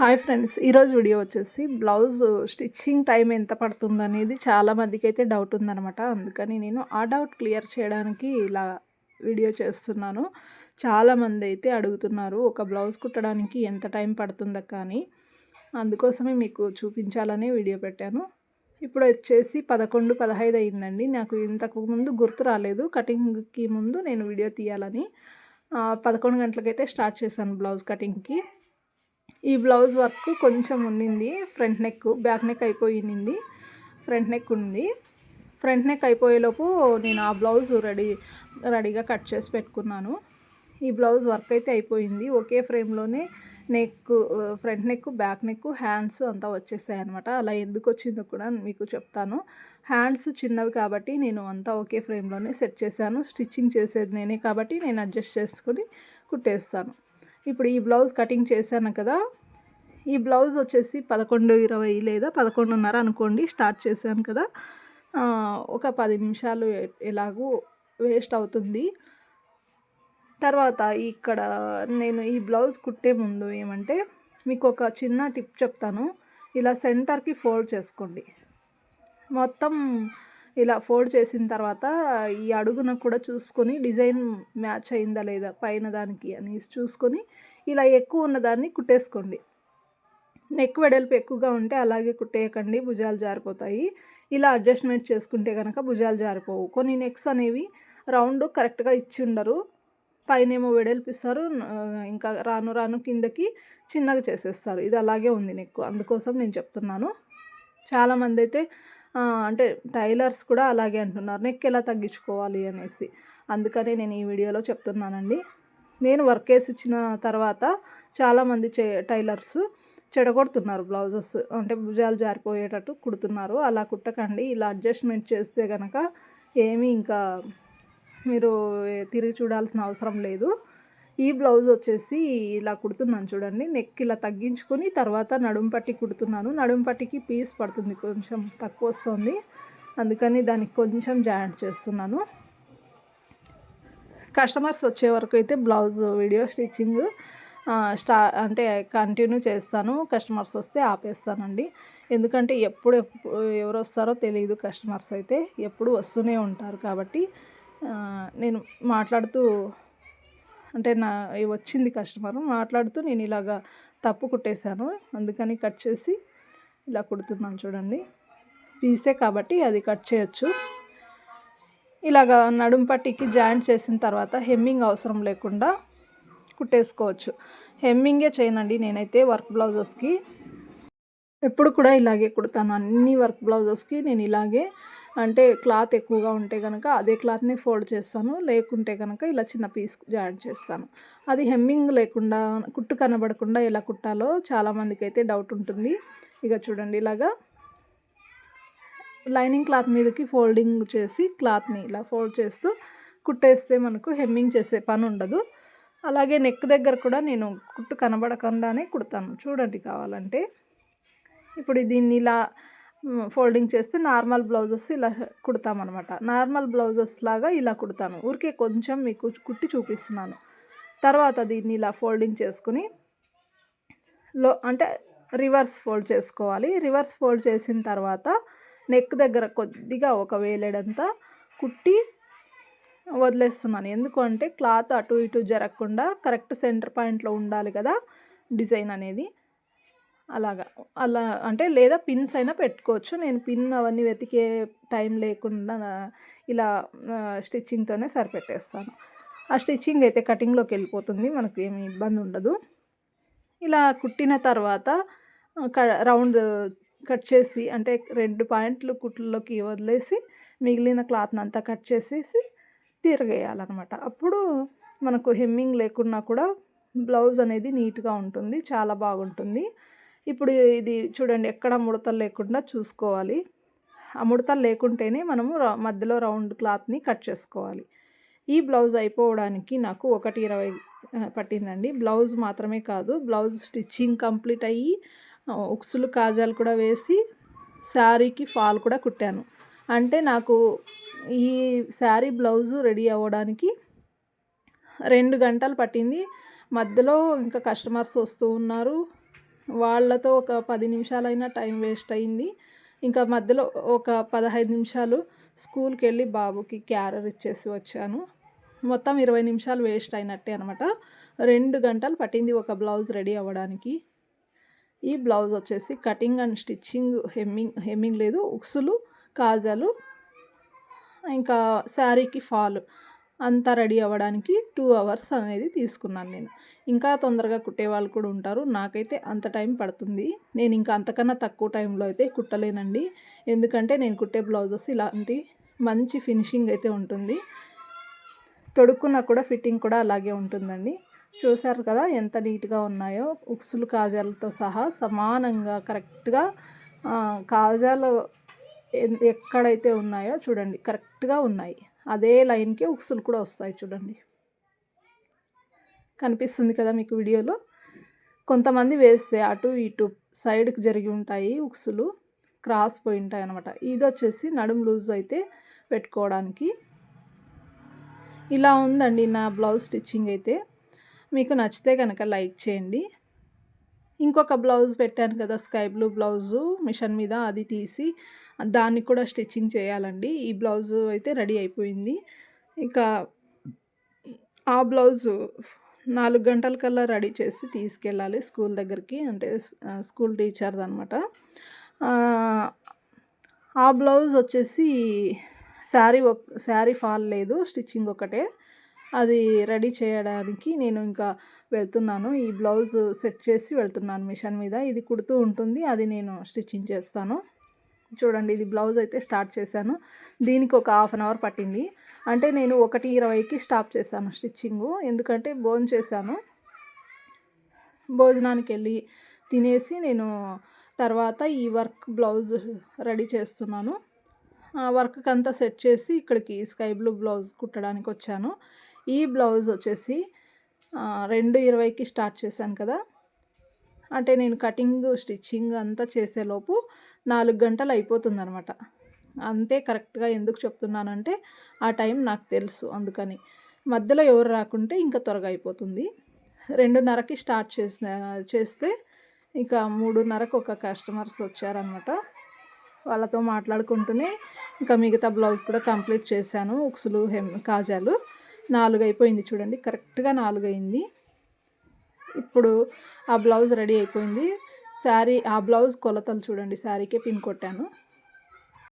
Hi friends ఈరోజు video వచ్చేసి blouse stitching time ఎంత పడుతుంది అనేది చాలామందికి అయితే డౌట్ ఉందనమాట అందుకని నేను ఆ డౌట్ క్లియర్ చేయడానికి ఇలా వీడియో చేస్తున్నాను. చాలామంది అయితే అడుగుతున్నారు ఒక బ్లౌజ్ కుట్టడానికి ఎంత టైం పడుతుందో కానీ అందుకోసమే మీకు చూపించాలనే వీడియో పెట్టాను. ఇప్పుడు వచ్చేసి పదకొండు పదహైదు అయిందండి. నాకు ఇంతకు ముందు గుర్తు రాలేదు. కటింగ్కి ముందు నేను వీడియో తీయాలని పదకొండు గంటలకైతే స్టార్ట్ చేశాను బ్లౌజ్ కటింగ్కి. ఈ బ్లౌజ్ వర్క్ కొంచెం ఉండింది. ఫ్రంట్ నెక్ బ్యాక్ నెక్ అయిపోయింది. ఫ్రంట్ నెక్ ఉంది. ఫ్రంట్ నెక్ అయిపోయేలోపు నేను ఆ బ్లౌజ్ రెడీ రెడీగా కట్ చేసి పెట్టుకున్నాను. ఈ బ్లౌజ్ వర్క్ అయితే అయిపోయింది. ఒకే ఫ్రేమ్లోనే neck front neck back neck hands అంతా వచ్చేసాయి అనమాట అలా ఎందుకు వచ్చిందో కూడా మీకు చెప్తాను. హ్యాండ్స్ చిన్నవి కాబట్టి నేను అంతా ఒకే ఫ్రేమ్లోనే సెట్ చేశాను. స్టిచ్చింగ్ చేసేది నేనే కాబట్టి నేను అడ్జస్ట్ చేసుకొని కుట్టేస్తాను. ఇప్పుడు ఈ బ్లౌజ్ కటింగ్ చేశాను కదా ఈ బ్లౌజ్ వచ్చేసి పదకొండు ఇరవై లేదా పదకొండున్నర అనుకోండి స్టార్ట్ చేశాను కదా. ఒక పది నిమిషాలు ఎలాగూ వేస్ట్ అవుతుంది. తర్వాత ఇక్కడ నేను ఈ బ్లౌజ్ కుట్టే ముందు ఏమంటే మీకు ఒక చిన్న టిప్ చెప్తాను. ఇలా సెంటర్కి ఫోల్డ్ చేసుకోండి. మొత్తం ఇలా ఫోల్డ్ చేసిన తర్వాత ఈ అడుగున కూడా చూసుకొని డిజైన్ మ్యాచ్ అయిందా లేదా పైన దానికి అనేసి చూసుకొని ఇలా ఎక్కువ ఉన్నదాన్ని కుట్టేసుకోండి. నెక్ వెడల్పు ఎక్కువగా ఉంటే అలాగే కుట్టేయకండి భుజాలు జారిపోతాయి. ఇలా అడ్జస్ట్మెంట్ చేసుకుంటే కనుక భుజాలు జారిపోవు. కొన్ని నెక్స్ అనేవి రౌండ్ కరెక్ట్గా ఇచ్చి ఉండరు. పైన ఏమో వెడల్పిస్తారు ఇంకా రాను రాను కిందకి చిన్నగా చేసేస్తారు. ఇది అలాగే ఉంది నెక్ అందుకోసం నేను చెప్తున్నాను. చాలామంది అయితే అంటే టైలర్స్ కూడా అలాగే అంటున్నారు. నెక్ ఎలా తగ్గించుకోవాలి? అనేసి. అందుకనే నేను ఈ వీడియోలో చెప్తున్నానండి. నేను వర్క్ వేసి ఇచ్చిన తర్వాత చాలామంది చే టైలర్స్ చెడగొడుతున్నారు బ్లౌజెస్. అంటే భుజాలు జారిపోయేటట్టు కుడుతున్నారు. అలా కుట్టకండి. ఇలా అడ్జస్ట్మెంట్ చేస్తే కనుక ఏమీ ఇంకా మీరు తిరిగి చూడాల్సిన అవసరం లేదు. ఈ బ్లౌజ్ వచ్చేసి ఇలా కుడుతున్నాను చూడండి. నెక్ ఇలా తగ్గించుకొని తర్వాత నడుం పట్టి కుడుతున్నాను. నడుం పట్టికి పీస్ పడుతుంది కొంచెం తక్కువ వస్తుంది. అందుకని దానికి కొంచెం జాయింట్ చేస్తున్నాను. కస్టమర్స్ వచ్చే వరకు అయితే బ్లౌజ్ వీడియో స్టిచ్చింగ్ స్టా అంటే కంటిన్యూ చేస్తాను. కస్టమర్స్ వస్తే ఆపేస్తానండి. ఎందుకంటే ఎప్పుడు ఎవరు వస్తారో తెలియదు కస్టమర్స్ అయితే. ఎప్పుడు వస్తూనే ఉంటారు కాబట్టి నేను మాట్లాడుతూ అంటే నా వచ్చింది కస్టమర్ మాట్లాడుతూ నేను ఇలాగా తప్పు కుట్టేశాను అందుకని కట్ చేసి ఇలా కుడుతున్నాను చూడండి. పీసే కాబట్టి అది కట్ చేయొచ్చు. ఇలాగ నడుం పట్టికి జాయింట్ చేసిన తర్వాత హెమ్మింగ్ అవసరం లేకుండా కుట్టేసుకోవచ్చు. హెమ్మింగే చేయనండి నేనైతే వర్క్ బ్లౌజెస్కి. ఎప్పుడు కూడా ఇలాగే కుడతాను. అన్ని వర్క్ బ్లౌజెస్కి నేను ఇలాగే అంటే క్లాత్ ఎక్కువగా ఉంటే కనుక అదే క్లాత్ని ఫోల్డ్ చేస్తాను. లేకుంటే కనుక ఇలా చిన్న పీస్ జాయిన్ చేస్తాను. అది హెమ్మింగ్ లేకుండా కుట్టు కనబడకుండా ఎలా కుట్టాలో చాలామందికి అయితే డౌట్ ఉంటుంది. ఇక చూడండి ఇలాగా లైనింగ్ క్లాత్ మీదకి ఫోల్డింగ్ చేసి క్లాత్ని ఇలా ఫోల్డ్ చేస్తూ కుట్టేస్తే మనకు హెమ్మింగ్ చేసే పని ఉండదు. అలాగే నెక్ దగ్గర కూడా నేను కుట్టు కనబడకుండానే కుడతాను. చూడండి కావాలంటే. ఇప్పుడు దీన్ని ఇలా ఫోల్డింగ్ చేస్తే నార్మల్ బ్లౌజెస్ ఇలా కుడతామన్నమాట. నార్మల్ బ్లౌజెస్ లాగా ఇలా కుడతాను. ఊరికే కొంచెం మీకు కుట్టి చూపిస్తున్నాను. తర్వాత దీన్ని ఇలా ఫోల్డింగ్ చేసుకుని లో అంటే రివర్స్ ఫోల్డ్ చేసుకోవాలి. రివర్స్ ఫోల్డ్ చేసిన తర్వాత నెక్ దగ్గర కొద్దిగా ఒక వేలేడంతా కుట్టి వదిలేస్తున్నాను. ఎందుకంటే క్లాత్ అటు ఇటు జరగకుండా కరెక్ట్ సెంటర్ పాయింట్లో ఉండాలి కదా డిజైన్ అనేది. అలాగా. అలా అంటే లేదా పిన్స్ అయినా పెట్టుకోవచ్చు. నేను పిన్ అవన్నీ వెతికే టైం లేకుండా ఇలా స్టిచ్చింగ్తోనే సరిపెట్టేస్తాను. ఆ స్టిచ్చింగ్ అయితే కటింగ్లోకి వెళ్ళిపోతుంది. మనకు ఏమి ఇబ్బంది ఉండదు. ఇలా కుట్టిన తర్వాత రౌండ్ కట్ చేసి అంటే రెండు పాయింట్లు కుట్లలోకి వదిలేసి మిగిలిన క్లాత్ని అంతా కట్ చేసేసి తిరగేయాలన్నమాట. అప్పుడు మనకు హెమ్మింగ్ లేకున్నా కూడా బ్లౌజ్ అనేది నీట్గా ఉంటుంది. చాలా బాగుంటుంది. ఇప్పుడు ఇది చూడండి ఎక్కడ ముడతలు లేకుండా చూసుకోవాలి. ఆ ముడతలు లేకుంటేనే మనము మధ్యలో రౌండ్ క్లాత్ని కట్ చేసుకోవాలి. ఈ బ్లౌజ్ అయిపోవడానికి నాకు ఒకటి ఇరవై పట్టిందండి. బ్లౌజ్ మాత్రమే కాదు బ్లౌజ్ స్టిచ్చింగ్ కంప్లీట్ అయ్యి ఉక్సులు కాజాలు కూడా వేసి శారీకి ఫాల్ కూడా కుట్టాను. అంటే నాకు ఈ శారీ బ్లౌజు రెడీ అవ్వడానికి రెండు గంటలు పట్టింది. మధ్యలో ఇంకా కస్టమర్స్ వస్తూ ఉన్నారు. వాళ్ళతో ఒక పది నిమిషాలైనా టైం వేస్ట్ అయింది. ఇంకా మధ్యలో ఒక పదహైదు నిమిషాలు స్కూల్కి వెళ్ళి బాబుకి క్యారర్ ఇచ్చేసి వచ్చాను. మొత్తం ఇరవై నిమిషాలు వేస్ట్ అయినట్టే అనమాట రెండు గంటలు పట్టింది ఒక బ్లౌజ్ రెడీ అవ్వడానికి. ఈ బ్లౌజ్ వచ్చేసి cutting and stitching hemming hemming లేదు ఉక్సులు కాజాలు ఇంకా శారీకి ఫాల్ అంతా రెడీ అవ్వడానికి టూ అవర్స్ అనేది తీసుకున్నాను నేను. ఇంకా తొందరగా కుట్టే వాళ్ళు కూడా ఉంటారు. నాకైతే అంత టైం పడుతుంది. నేను ఇంకా అంతకన్నా తక్కువ టైంలో అయితే కుట్టలేనండి. ఎందుకంటే నేను కుట్టే బ్లౌజెస్ ఇలాంటి మంచి ఫినిషింగ్ అయితే ఉంటుంది. తొడుక్కున్నా కూడా ఫిట్టింగ్ కూడా అలాగే ఉంటుందండి. చూశారు కదా ఎంత నీట్గా ఉన్నాయో. ఉక్సులు కాజాలతో సహా సమానంగా కరెక్ట్గా కాజాలు ఎక్కడైతే ఉన్నాయో చూడండి కరెక్ట్గా ఉన్నాయి. అదే లైన్కి ఉక్సులు కూడా వస్తాయి చూడండి. కనిపిస్తుంది కదా మీకు వీడియోలో? కొంతమంది వేస్తే అటు ఇటు సైడ్కి జరిగి ఉంటాయి ఉక్సులు క్రాస్ పోయి ఉంటాయి అనమాట ఇది వచ్చేసి నడుము లూజ్ అయితే పెట్టుకోవడానికి. ఇలా ఉందండి నా బ్లౌజ్ స్టిచ్చింగ్ అయితే. మీకు నచ్చితే కనుక లైక్ చేయండి. ఇంకొక బ్లౌజ్ పెట్టాను కదా స్కై బ్లూ బ్లౌజు మిషన్ మీద అది తీసి దానికి కూడా స్టిచ్చింగ్ చేయాలండి. ఈ బ్లౌజ్ అయితే రెడీ అయిపోయింది. ఇంకా ఆ బ్లౌజు నాలుగు గంటల కల్లా రెడీ చేసి తీసుకెళ్ళాలి స్కూల్ దగ్గరికి. అంటే స్కూల్ టీచర్ది అనమాట ఆ బ్లౌజ్ వచ్చేసి శారీ శారీ ఫాల్ లేదు. స్టిచ్చింగ్ ఒకటే. అది రెడీ చేయడానికి నేను ఇంకా వెళ్తున్నాను. ఈ బ్లౌజ్ సెట్ చేసి వెళ్తున్నాను మిషన్ మీద. ఇది కుడుతూ ఉంటుంది. అది నేను స్టిచ్చింగ్ చేస్తాను. చూడండి ఇది బ్లౌజ్ అయితే స్టార్ట్ చేశాను. దీనికి ఒక హాఫ్ అన్ అవర్ పట్టింది. అంటే నేను ఒకటి ఇరవైకి స్టాప్ చేశాను స్టిచ్చింగు. ఎందుకంటే భోజనం చేశాను. భోజనానికి వెళ్ళి తినేసి నేను తర్వాత ఈ వర్క్ బ్లౌజ్ రెడీ చేస్తున్నాను. ఆ వర్క్ అంతా సెట్ చేసి ఇక్కడికి స్కై బ్లూ బ్లౌజ్ కుట్టడానికి వచ్చాను. ఈ బ్లౌజ్ వచ్చేసి రెండు ఇరవైకి స్టార్ట్ చేశాను కదా. అంటే నేను కటింగ్ స్టిచ్చింగ్ అంతా చేసేలోపు నాలుగు గంటలు అయిపోతుందనమాట అంతే కరెక్ట్గా ఎందుకు చెప్తున్నానంటే ఆ టైం నాకు తెలుసు అందుకని. మధ్యలో ఎవరు రాకుంటే ఇంకా త్వరగా అయిపోతుంది. రెండున్నరకి స్టార్ట్ చేసిన చేస్తే ఇక మూడున్నరకు ఒక కస్టమర్స్ వచ్చారనమాట వాళ్ళతో మాట్లాడుకుంటూనే ఇంకా మిగతా బ్లౌజ్ కూడా కంప్లీట్ చేశాను ఉక్సులు హెమ్ కాజాలు. నాలుగు అయిపోయింది చూడండి కరెక్ట్గా నాలుగు అయింది ఇప్పుడు ఆ బ్లౌజ్ రెడీ అయిపోయింది. శారీ ఆ బ్లౌజ్ కొలతలు చూడండి శారీకే పిన్ కొట్టాను.